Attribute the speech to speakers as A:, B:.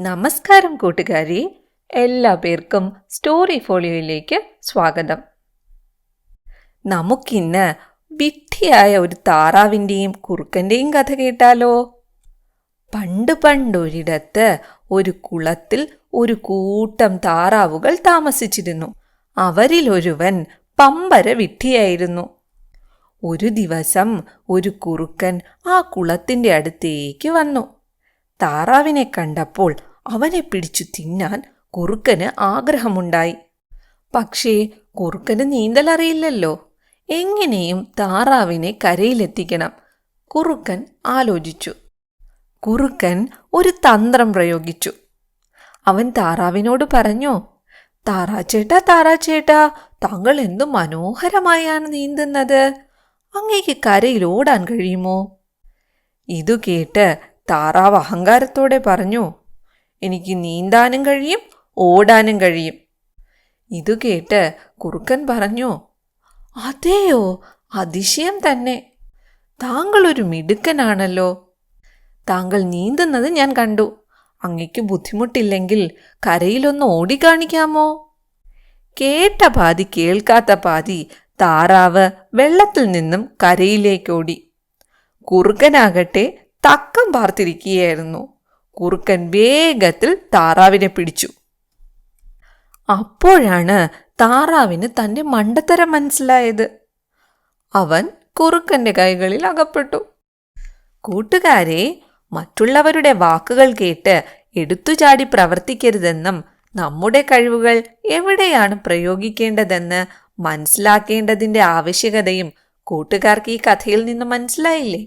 A: നമസ്കാരം കൂട്ടുകാരി. എല്ലാ പേർക്കും സ്റ്റോറി ഫോളിയോയിലേക്ക് സ്വാഗതം. നമുക്കിന്ന് വിഡ്ഢിയായ ഒരു താറാവിന്റെയും കുറുക്കന്റെയും കഥ കേട്ടാലോ? പണ്ട് പണ്ടൊരിടത്ത് ഒരു കുളത്തിൽ ഒരു കൂട്ടം താറാവുകൾ താമസിച്ചിരുന്നു. അവരിലൊരുവൻ പമ്പര വിഡ്ഢിയായിരുന്നു. ഒരു ദിവസം ഒരു കുറുക്കൻ ആ കുളത്തിന്റെ അടുത്തേക്ക് വന്നു. താറാവിനെ കണ്ടപ്പോൾ അവനെ പിടിച്ചു തിന്നാൻ കുറുക്കന് ആഗ്രഹമുണ്ടായി. പക്ഷേ കുറുക്കന് നീന്തലറിയില്ലല്ലോ. എങ്ങനെയും താറാവിനെ കരയിലെത്തിക്കണം. കുറുക്കൻ ആലോചിച്ചു. കുറുക്കൻ ഒരു തന്ത്രം പ്രയോഗിച്ചു. അവൻ താറാവിനോട് പറഞ്ഞു താറാച്ചേട്ടാ താറാച്ചേട്ടാ താങ്കൾ എന്തു മനോഹരമായാണ് നീന്തുന്നത്. അങ്ങേക്ക് കരയിൽ ഓടാൻ കഴിയുമോ? ഇതു കേട്ട് താറാവ് അഹങ്കാരത്തോടെ പറഞ്ഞു എനിക്ക് നീന്താനും കഴിയും ഓടാനും കഴിയും. ഇതു കേട്ട് കുറുക്കൻ പറഞ്ഞു അതെയോ അതിശയം തന്നെ. താങ്കൾ ഒരു മിടുക്കനാണല്ലോ. താങ്കൾ നീന്തുന്നത് ഞാൻ കണ്ടു. അങ്ങയ്ക്ക് ബുദ്ധിമുട്ടില്ലെങ്കിൽ കരയിലൊന്ന് ഓടിക്കാണിക്കാമോ? കേട്ട പാതി കേൾക്കാത്ത പാതി താറാവ് വെള്ളത്തിൽ നിന്നും കരയിലേക്കോടി കുറുക്കനാകട്ടെ തക്കം പാർത്തിരിക്കുകയായിരുന്നു. കുറുക്കൻ വേഗത്തിൽ താറാവിനെ പിടിച്ചു. അപ്പോഴാണ് താറാവിന് തന്റെ മണ്ടത്തരം മനസ്സിലായത്. അവൻ കുറുക്കന്റെ കൈകളിൽ അകപ്പെട്ടു. കൂട്ടുകാരെ മറ്റുള്ളവരുടെ വാക്കുകൾ കേട്ട് എടുത്തുചാടി പ്രവർത്തിക്കരുതെന്നും നമ്മുടെ കഴിവുകൾ എവിടെയാണ് പ്രയോഗിക്കേണ്ടതെന്ന് മനസ്സിലാക്കേണ്ടതിന്റെ ആവശ്യകതയും കൂട്ടുകാർക്ക് ഈ കഥയിൽ നിന്ന് മനസ്സിലായില്ലേ?